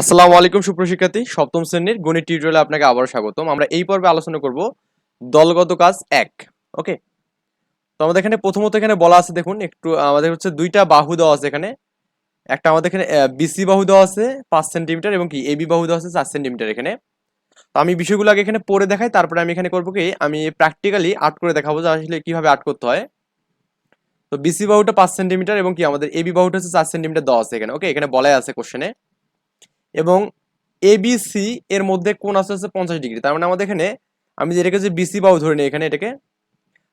আসসালামু আলাইকুম সুপ্রশিক্ষার্থী সপ্তম শ্রেণির গণিত টিউটোরিয়ালে আপনাকে আবারও স্বাগতম। আমরা এই পর্বে আলোচনা করব দলগত কাজ এক, ওকে? তো আমাদের এখানে প্রথমত এখানে বলা আছে, দেখুন, একটু আমাদের হচ্ছে দুইটা বাহু দেওয়া আছে এখানে। একটা আমাদের এখানে বিসি বাহু দেওয়া আছে, পাঁচ সেন্টিমিটার এবং কি এবি বাহু দেওয়া আছে, চার সেন্টিমিটার এখানে। তো আমি বিষয়গুলো আগে এখানে পড়ে দেখাই, তারপরে আমি এখানে করব কি, আমি প্র্যাকটিক্যালি আর্ট করে দেখাবো যে আসলে কীভাবে আর্ট করতে হয়। তো বিসি বাহুটা পাঁচ সেন্টিমিটার এবং কি, আমাদের এবি বাহুটা হচ্ছে চার সেন্টিমিটার দেওয়া আছে এখানে, ওকে? এখানে বলাই আছে কোশ্চেনে এবং এ এবিসি এর মধ্যে কোন আছে হচ্ছে পঞ্চাশ ডিগ্রি। তার মানে আমাদের এখানে, আমি যে এটাকে যে বিসি বাহু ধরে নিই এখানে এটাকে,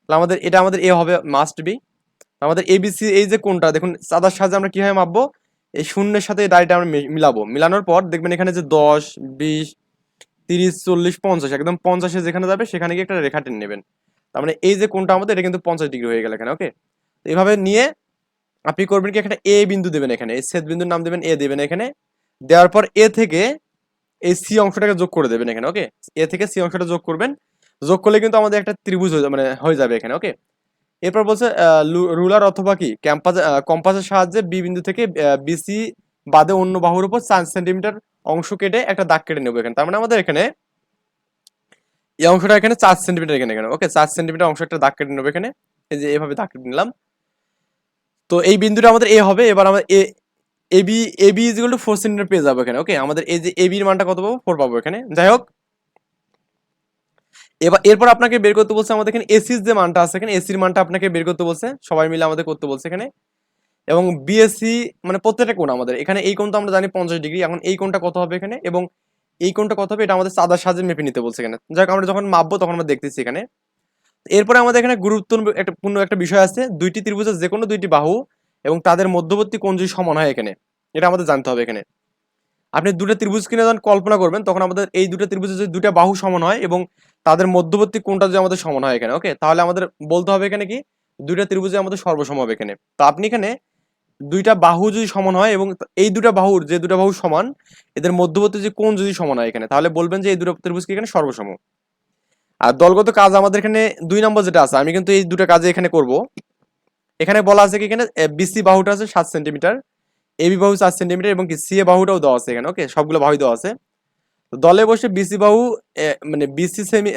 তাহলে আমাদের, এটা আমাদের এ হবে মাস্ট বি আমাদের এবিসি এই যে কোনটা দেখুন, সাদার সাহায্যে আমরা কীভাবে মাপবো? এই শূন্যের সাথে এই দাড়িটা আমরা মিলাবো। মিলানোর পর দেখবেন এখানে যে দশ, বিশ, তিরিশ, চল্লিশ, পঞ্চাশ, একদম পঞ্চাশে যেখানে যাবে সেখানে গিয়ে একটা রেখা টেনে নেবেন। তার মানে এই যে কোনটা আমাদের, এটা কিন্তু পঞ্চাশ ডিগ্রি হয়ে গেল এখানে, ওকে? এভাবে নিয়ে আপনি করবেন কি, একটা এ বিন্দু দেবেন এখানে, এই ছেদ বিন্দুর নাম দেবেন এ দেবেন এখানে। দেওয়ার পর এ থেকে এই সি অংশটাকে যোগ করে দেবেন এখানে ওকে এ থেকে সি অংশটা যোগ করবেন। যোগ করলে কিন্তু আমাদের একটা ত্রিভুজ হয়ে মানে হয়ে যাবে এখানে ওকে এরপর বলছে রুলার অথবা কি? ক্যাম্পাস কম্পাসের সাহায্যে বি বিন্দু থেকে বিসি বাদে অন্য বাহুর উপর চার সেন্টিমিটার অংশ কেটে একটা দাগ কেটে নেব এখানে। তার মানে আমাদের এখানে এই অংশটা এখানে চার সেন্টিমিটার এখানে এখানে ওকে চার সেন্টিমিটার অংশ একটা দাগ কেটে নেব এখানে। এই যে এভাবে দাগ কেটে নিলাম। তো এই বিন্দুটা আমাদের এ হবে, এবার আমরা এ AB AB is to four centimetre পেয়ে যাব এখানে। ওকে আমাদের এই যে এবির মানটা কত পাবো? ফোর পাবো এখানে। যাই হোক। এবার, এরপর আপনাকে বের করতে বলছে আমাদের এখানে এসির যে মানটা আছে এখানে এসির মানটা আপনাকে বের করতে বলছে। সবাই মিলে আমাদের করতে বলছে এখানে। এবং বিএসসি মানে প্রত্যেকটা কোণ আমাদের। এখানে এই কোণ তো আমরা জানি পঞ্চাশ ডিগ্রি। এখন এই কোণটা কত হবে এখানে? এবং এই কোণটা কত হবে? এটা আমাদের সাদা সাজে মেপে নিতে বলছে এখানে। যাক আমরা যখন মাপবো তখন আমরা দেখতেছি এখানে। এরপরে আমাদের এখানে গুরুত্বপূর্ণ একটা পূর্ণ একটা বিষয় আছে। দুইটি ত্রিভুজের যে কোনো দুইটি বাহু এবং তাদের মধ্যবর্তী কোন যদি সমান হয় এখানে, এটা আমাদের জানতে হবে এখানে। আপনি দুটো ত্রিভুজ কিনে যখন কল্পনা করবেন, তখন আমাদের এই দুটো ত্রিভুজের যদি দুটা বাহু সমান হয় এবং তাদের মধ্যবর্তী কোনটা যদি আমাদের সমান হয় এখানে, ওকে? তাহলে আমাদের বলতে হবে এখানে কি? দুইটা ত্রিভুজে আমাদের সর্বসম হবে এখানে। তো আপনি এখানে দুইটা বাহু যদি সমান হয় এবং এই দুটা বাহুর যে দুটা বাহু সমান, এদের মধ্যবর্তী যে কোন যদি সমান হয় এখানে, তাহলে বলবেন যে এই দুটো ত্রিভুজ কি এখানে সর্বসম। আর দলগত কাজ আমাদের এখানে দুই নম্বর যেটা আছে, আমি কিন্তু এই দুটো কাজে এখানে করব। এখানে বলা আছে কি এখানে? বিসি বাহুটা আছে সাত সেন্টিমিটার এবি বাহু চার সেন্টিমিটার এবং কি সি এ বাহুটাও দেওয়া আছে এখানে, ওকে? সবগুলো বাহুই দেওয়া আছে। দলে বসে বিসি বাহু মানে বিসি সেমি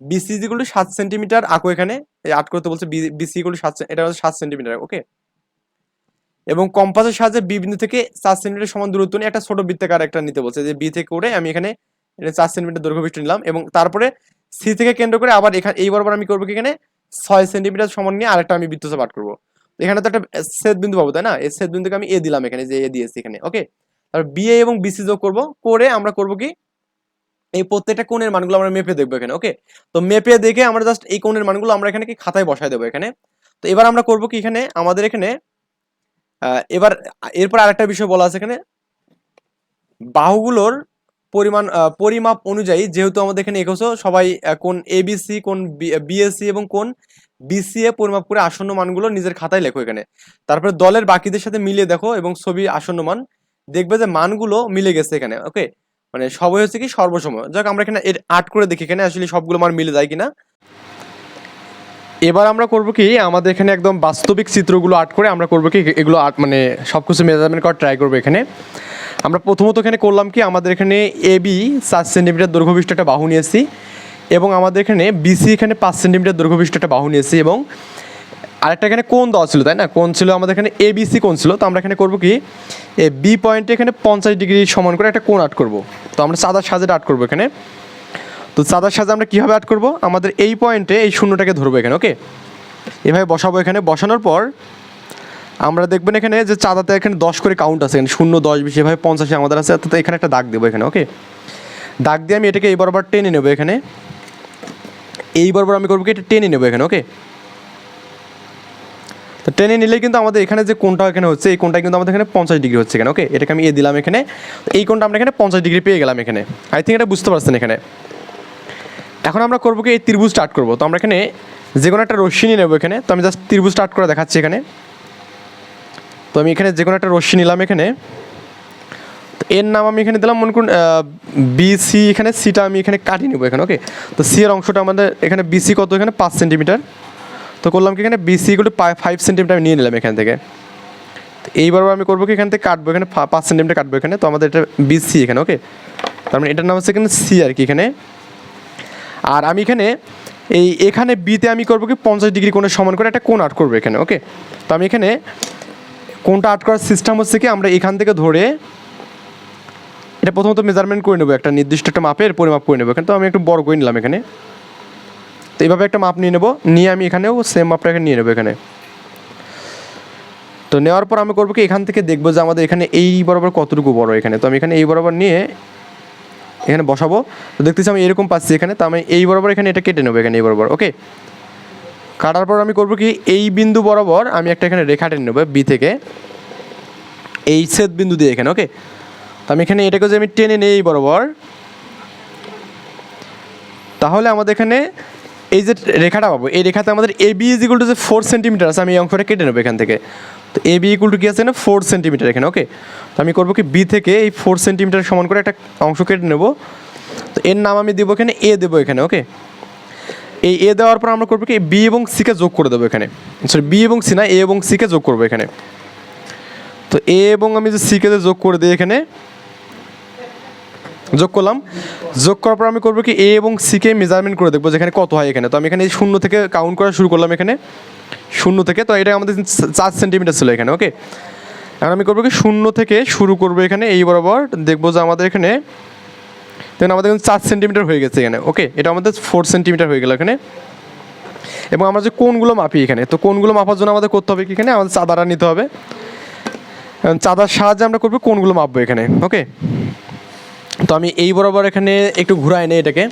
বিসি যেগুলো সাত সেন্টিমিটার, আঁকো এখানে। আট করতে বলছে বিসি গুলো সাত, এটা হচ্ছে সাত সেন্টিমিটার, ওকে? এবং কম্পাসের সাহায্যে বি বিন্দু থেকে চার সেন্টিমিটার সমান দূরত্ব নিয়ে একটা ছোট বৃত্তাকার একটা নিতে বলছে, যে বি থেকে করে আমি এখানে চার সেন্টিমিটার দৈর্ঘ্য নিলাম এবং তারপরে সি থেকে কেন্দ্র করে আবার এখানে এই বরাবর আমি করব কি এখানে? ছয় সেন্টিমিটার সমান নিয়ে আরেকটা আমি বৃত্ত পাঠ করব। এখানে তো একটা ছেদ বিন্দু পাবো, তাই না? এই ছেদ বিন্দুকে আমি এ দিলাম এখানে, যে এ দিয়েছি এখানে ওকে তারপর বিএ এবং বিসি যোগ করব, করে আমরা করব কি? এই প্রত্যেকটা কোণের মানগুলো আমরা মেপে দেখব এখানে ওকে তো মেপে দেখে আমরা জাস্ট এই কোণের মানগুলো আমরা এখানে কি? খাতায় বসায় দেবো এখানে। তো এবার আমরা করব কি এখানে? আমাদের এখানে এবার এরপর আরেকটা বিষয় বলা আছে এখানে। বাহুগুলোর পরিমাণ পরিমাপ অনুযায়ী যেহেতু আমাদের এখানে একুশো সবাই কোন এবিসি কোন বিএসসি এবং কোন বিসিএ পরিমাপ করে আসন্ন মানগুলো নিজের খাতায় লেখো এখানে। তারপরে দলের বাকিদের সাথে মিলিয়ে দেখো এবং ছবি আসন্ন মান। দেখবে যে মানগুলো মিলে গেছে এখানে ওকে মানে সবই হচ্ছে কি সর্বসম। যাক, আমরা এখানে আর্ট করে দেখি এখানে, আসলে সবগুলো মান মিলে যায় কিনা। এবার আমরা করব কি, আমাদের এখানে একদম বাস্তবিক চিত্রগুলো আর্ট করে আমরা করব কি, এগুলো আর্ট মানে সব কিছু মেজারমেন্ট করার ট্রাই করব এখানে। আমরা প্রথমত এখানে করলাম কি, আমাদের এখানে এবি সাত সেন্টিমিটার দৈর্ঘ্য বিশিষ্ট একটা বাহু নিয়েছি এবং আমাদের এখানে বিসি এখানে পাঁচ সেন্টিমিটার দৈর্ঘ্য বিশিষ্ট একটা বাহু নিয়েছি এবং আরেকটা এখানে কোন দেওয়া ছিল, তাই না? কোন ছিল আমাদের এখানে এবিসি কোন ছিল, তো আমরা এখানে করব কি, এ বি পয়েন্টে এখানে পঞ্চাশ ডিগ্রি সমান করে একটা কোন আর্ট করব। তো আমরা সাদার সাজেটা আর্ট করব এখানে। তো সাদার সাজে আমরা কীভাবে আর্ট করব? আমাদের এই পয়েন্টে এই শূন্যটাকে ধরবো এখানে ওকে এভাবে বসাবো এখানে। বসানোর পর আমরা দেখবেন এখানে যে চাঁদাতে এখানে দশ করে কাউন্ট আছে, এখানে শূন্য, দশ, বিশ, এভাবে পঞ্চাশে আমাদের আছে অর্থাৎ এখানে একটা দাগ দেবো এখানে ওকে দাগ দিয়ে আমি এটাকে এই বরাবর টেনে নেব এখানে। এই বরাবর আমি করব কি, এটা টেনে নেব এখানে ওকে তো টেনে নিলে কিন্তু আমাদের এখানে যে কোনটা এখানে হচ্ছে, এই কোনটা কিন্তু আমাদের এখানে পঞ্চাশ ডিগ্রি হচ্ছে এখানে ওকে এটাকে আমি এ দিলাম এখানে। এই কোনটা আমরা এখানে পঞ্চাশ ডিগ্রি পেয়ে গেলাম এখানে। আই থিঙ্ক এটা বুঝতে পারছেন এখানে। এখন আমরা করব কি, এই ত্রিভুজ স্টার্ট করব। তো আমরা এখানে যে কোনো একটা রশ্মি নিয়ে নেব এখানে। তো আমি জাস্ট ত্রিভুজ স্টার্ট করে দেখাচ্ছি এখানে। তো আমি এখানে যে কোনো একটা রশ্মি নিলাম এখানে। এর নাম আমি এখানে দিলাম, মনে করুন বি সি এখানে সিটা আমি এখানে কাটিয়ে নেব এখানে ওকে তো সি এর অংশটা আমাদের এখানে বিসি কত? এখানে পাঁচ সেন্টিমিটার তো করলাম কি এখানে বিসি গুলো ফাইভ সেন্টিমিটার আমি নিয়ে নিলাম এখান থেকে। এইবার আমি করব কি এখান থেকে কাটবো, এখানে পাঁচ সেন্টিমিটার কাটবো এখানে, তো আমাদের এটা বিসি এখানে ওকে তার মানে এটার নাম হচ্ছে এখানে সি আর কি এখানে। আর আমি এখানে এই এখানে বিতে আমি করব কি পঞ্চাশ ডিগ্রি কোণের সমান করে একটা কোণ আর্ট করব এখানে ওকে তো আমি এখানে কোনটা আর্ট করার সিস্টেম হচ্ছে কি, আমরা এখান থেকে ধরে এটা প্রথমত মেজারমেন্ট করে নেব, একটা নির্দিষ্ট একটা মাপের পরিমাপ করে নেব। এখানে তো আমি একটু বড় করে নিলাম এখানে। তো এইভাবে একটা মাপ নিয়ে নেব, নিয়ে আমি এখানেও সেম মাপটা এখানে নিয়ে নেব এখানে। তো নেওয়ার পর আমি করব কি, এখান থেকে দেখব যে আমাদের এখানে এই বরাবর কতটুকু বড় এখানে। তো আমি এখানে এই বরাবর নিয়ে এখানে বসাবো। তো দেখতেছি আমি এরকম পাচ্ছি এখানে, তো আমি এই বরাবর এখানে এটা কেটে নেব এখানে এই বরাবর ওকে কাটার পর আমি করব কি, এই বিন্দু বরাবর আমি একটা এখানে রেখা টেনে নেব বি থেকে। এই ছেদ বিন্দু দিয়ে এখানে ওকে তো আমি এখানে এটাকে যে আমি টেনে নেই বরাবর। তাহলে আমাদের এখানে এই যে রেখাটা পাবো, এই রেখাতে আমাদের A B is equal to যে ফোর সেন্টিমিটার আছে, আমি এই অঙ্কটা কেটে নেব এখান থেকে। তো এ বি ইকুয়াল টু কি আছে না? ফোর সেন্টিমিটার এখানে ওকে তো আমি করব কি বি থেকে এই ফোর সেন্টিমিটার সমান করে একটা অংশ কেটে নেব। তো এর নাম আমি দেবো এখানে এ দেবো এখানে ওকে এই এ দেওয়ার পর আমরা করব কি? বি এবং সিকে যোগ করে দেবো এখানে। সরি বি এবং সি না এ এবং সিকে যোগ করব এখানে। তো এ এবং আমি যে সিকে যোগ করে দিই এখানে, যোগ করলাম। যোগ করার পর আমি করব কি? এ এবং সিকে মেজারমেন্ট করে দেখব যেখানে কত হয় এখানে। তো আমি এখানে শূন্য থেকে কাউন্ট করা শুরু করলাম এখানে। শূন্য থেকে, তো এটা আমাদের চার সেন্টিমিটার ছিল এখানে ওকে এখন আমি করব কি? শূন্য থেকে শুরু করব এখানে, এই বরাবর। দেখব যে আমাদের এখানে দেখুন আমাদের কিন্তু চার সেন্টিমিটার হয়ে গেছে এখানে ওকে এটা আমাদের ফোর সেন্টিমিটার হয়ে গেল এখানে। এবং আমরা যে কোনগুলো মাপি এখানে, তো কোনগুলো মাপার জন্য আমাদের করতে হবে কি এখানে? আমাদের চাঁদাটা নিতে হবে। চাঁদার সাহায্যে আমরা করব কোনগুলো মাপবো এখানে ওকে তো আমি এই বরাবর এখানে একটু ঘুরাই নেই এটাকে।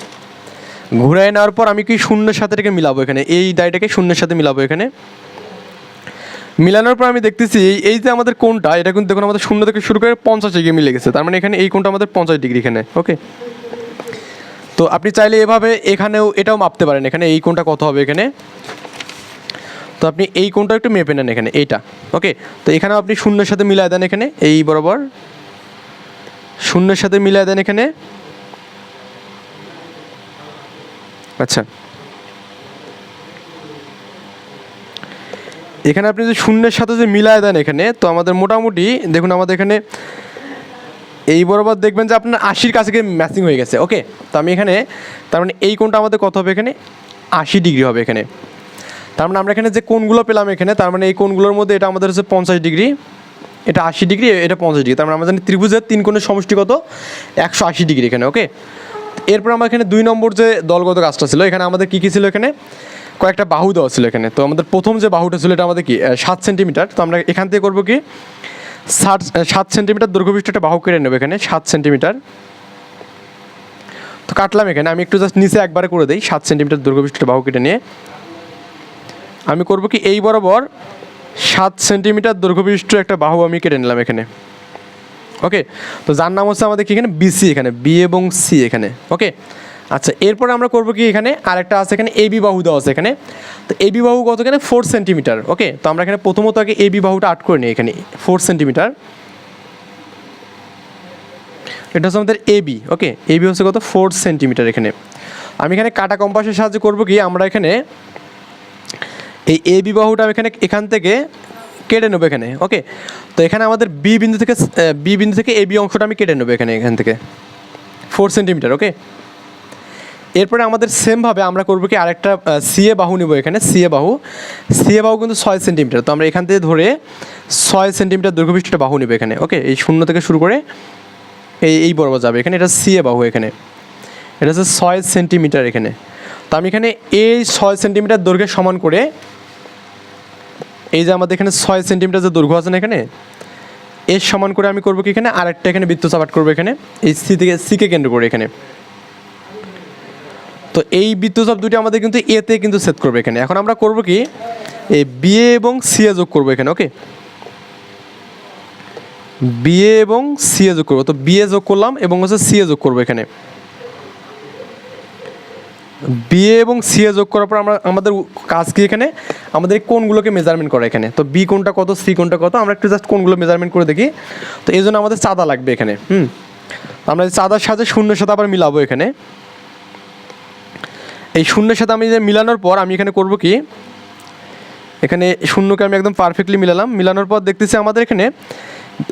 ঘুরাই নেওয়ার পর আমি কি শূন্যের সাথে এটাকে মিলাবো এখানে? এই দায়টাকে শূন্যের সাথে মিলাবো এখানে। মিলানোর পর আমি দেখতেছি এই যে আমাদের কোনটা এটা কিন্তু দেখুন আমাদের শূন্য থেকে শুরু করে পঞ্চাশ ডিগ্রি মিলে গেছে। তার মানে এখানে এই কোনটা আমাদের পঞ্চাশ ডিগ্রি এখানে ওকে তো আপনি চাইলে এভাবে এখানেও এটাও মাপতে পারেন, এখানে এই কোনটা কত হবে এখানে? তো আপনি এই কোনটা একটু মেপে নেন এখানে, এইটা ওকে তো এখানেও আপনি শূন্যের সাথে মিলায় দেন এখানে, এই বরাবর। শূন্যের সাথে মিলায় দেন এখানে। আচ্ছা। এখানে আপনি যে শূন্যের সাথে যে মিলায় দেন এখানে, তো আমাদের মোটামুটি, দেখুন আমাদের এখানে এই বরাবর দেখবেন যে আপনার আশির কাছে গিয়ে ম্যাচিং হয়ে গেছে ওকে তো আমি এখানে, তার মানে এই কোণটা আমাদের কত হবে এখানে? আশি ডিগ্রি হবে এখানে। তার মানে আমরা এখানে যে কোণগুলো পেলাম এখানে, তার মানে এই কোণগুলোর মধ্যে এটা আমাদের হচ্ছে পঞ্চাশ ডিগ্রি, এটা আশি ডিগ্রি, এটা পঞ্চাশ ডিগ্রি, তার মানে জানি ত্রিভুজের তিন কোণের সমষ্টি কত? একশো আশি ডিগ্রি এখানে ওকে এরপর আমরা এখানে দুই নম্বর যে দলগত কাজটা ছিল, এখানে আমাদের কী কী ছিল এখানে? কয়েকটা বাহু দেওয়া ছিল এখানে। তো আমাদের প্রথম যে বাহুটা ছিল এটা আমাদের কি? সাত সেন্টিমিটার। তো আমরা এখান থেকে করব কি? ষাট সাত সেন্টিমিটার দৈর্ঘ্য একটা বাহু কেটে নেব এখানে, সাত সেন্টিমিটার। তো কাটলাম এখানে। আমি একটু জাস্ট নিচে একবারে করে দিই, সাত সেন্টিমিটার দৈর্ঘ্য বিশিষ্ট বাহু কেটে নিয়ে। আমি করব কি? এই বরাবর সাত সেন্টিমিটার দৈর্ঘ্য একটা বাহু আমি কেটে নিলাম এখানে। ওকে তো যার নাম হচ্ছে আমাদের কি এখানে? বিসি এখানে। বি এবং সি এখানে। ওকে আচ্ছা এরপরে আমরা করব কি এখানে? আরেকটা আছে এখানে এবি বাহু দেওয়া আছে এখানে। তো এবি বাহু কত এখানে? ফোর সেন্টিমিটার ওকে তো আমরা এখানে প্রথমত আগে এবি বাহুটা আট করে নিই এখানে ফোর সেন্টিমিটার এটা হচ্ছে আমাদের এবি ওকে এবি হচ্ছে কত? ফোর সেন্টিমিটার এখানে। আমি এখানে কাটা কম্পাসের সাহায্যে করব কি? আমরা এখানে এই এ বি বাহুটা আমি এখানে এখান থেকে কেটে নেব এখানে ওকে তো এখানে আমাদের বি বিন্দু থেকে বি বিন্দু থেকে এ বি অংশটা আমি কেটে নেব এখানে, এখান থেকে। ফোর সেন্টিমিটার ওকে এরপরে আমাদের সেমভাবে আমরা করব কি আরেকটা সিএ বাহু নেব এখানে, সিএ বাহু। সিএ বাহু কিন্তু ছয় সেন্টিমিটার তো আমরা এখান থেকে ধরে ছয় সেন্টিমিটার দৈর্ঘ্য বাহু নেব এখানে ওকে এই শূন্য থেকে শুরু করে এই এই বরাবর যাবে এখানে, এটা সিএ বাহু এখানে। এটা হচ্ছে ছয় সেন্টিমিটার এখানে। তো আমি এখানে এই ছয় সেন্টিমিটার দৈর্ঘ্যের সমান করে, এই যে আমাদের এখানে ছয় সেন্টিমিটার যে দৈর্ঘ্য আছে না এখানে, এর সমান করে আমি করব কি এখানে, আরেকটা এখানে বৃত্ত চাপাট করব এখানে, এই সি থেকে সিকে কেন্দ্র করে এখানে। তো এই বৃত্তচাপ দুটি আমাদের কিন্তু এতে কিন্তু সেট করবে এখানে। এখন আমরা করব কি? এই বিএ এবং সিএ যোগ করব এখানে ওকে বিএ এবং সিএ যোগ করব। তো বিএ যোগ করলাম এবং হচ্ছে সিএ যোগ করব এখানে। বিএ এবং সিএ যোগ করার পর আমরা, আমাদের কাজ কি এখানে? আমাদের কোনগুলোকে মেজারমেন্ট করা এখানে। তো বি কোনটা কত সি কোনটা কত? আমরা একটু জাস্ট কোনগুলো মেজারমেন্ট করে দেখি। তো এই জন্য আমাদের চাঁদা লাগবে এখানে, হুম? আমরা চাঁদার সাথে শূন্যের সাথে আবার মিলাবো এখানে। এই শূন্যের সাথে আমি যে মিলানোর পর আমি এখানে করব কি? এখানে শূন্যকে আমি একদম পারফেক্টলি মিলালাম। মিলানোর পর দেখতেছি আমাদের এখানে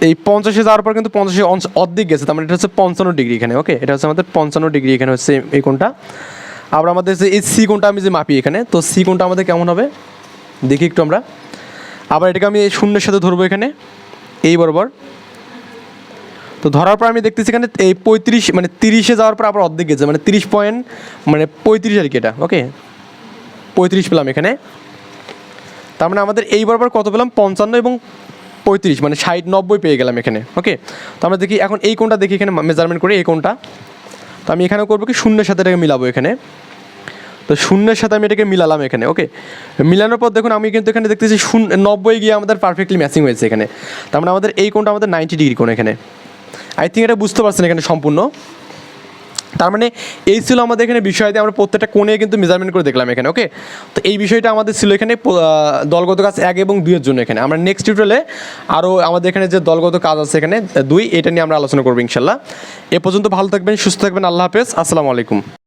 এই পঞ্চাশে যাওয়ার পর কিন্তু পঞ্চাশে অর্ধেক গেছে। তার মানে এটা হচ্ছে পঞ্চান্ন ডিগ্রি এখানে ওকে এটা হচ্ছে আমাদের পঞ্চান্ন ডিগ্রি এখানে হচ্ছে এই কোনটা আবার আমাদের যে এই সি কোনটা আমি যে মাপি এখানে, তো সি কোণটা আমাদের কেমন হবে? দেখি একটু আমরা। আবার এটাকে আমি এই শূন্যের সাথে ধরবো এখানে। এই বরাবর। তো ধরার পর আমি দেখতেছি এখানে এই পঁয়ত্রিশ মানে তিরিশে যাওয়ার পর আবার অর্ধেক গেছে মানে তিরিশ পয়েন্ট মানে পঁয়ত্রিশ আর কি এটা ওকে পঁয়ত্রিশ পেলাম এখানে। তার মানে আমাদের এই বরাবর কত পেলাম? পঞ্চান্ন এবং পঁয়ত্রিশ মানে ষাট, নব্বই পেয়ে গেলাম এখানে ওকে তো আমরা দেখি এখন এই কোনটা দেখি এখানে মেজারমেন্ট করে এই কোনটা তো আমি এখানে করব কি? শূন্যের সাথে এটাকে মিলাবো এখানে। তো শূন্যের সাথে আমি এটাকে মিলালাম এখানে ওকে মিলানোর পর দেখুন আমি কিন্তু এখানে দেখতেছি শূন্য, নব্বই গিয়ে আমাদের পারফেক্টলি ম্যাচিং হয়েছে এখানে। তার মানে আমাদের এই কোনটা আমাদের নাইনটি ডিগ্রি কোন এখানে। আই থিঙ্ক এটা বুঝতে পারছেন এখানে সম্পূর্ণ। তার মানে এই ছিল আমাদের এখানে বিষয় দিয়ে আমরা প্রত্যেকটা কোণে কিন্তু মেজারমেন্ট করে দেখলাম এখানে ওকে তো এই বিষয়টা আমাদের ছিল এখানে দলগত কাজ এক এবং দুইয়ের জন্য এখানে। আমরা নেক্সট টিউটোরিয়ালে আরও আমাদের এখানে যে দলগত কাজ আছে এখানে, দুই, এটা নিয়ে আমরা আলোচনা করব ইনশাল্লাহ। এ পর্যন্ত ভালো থাকবেন, সুস্থ থাকবেন, আল্লাহ হাফেজ, আসসালামু আলাইকুম।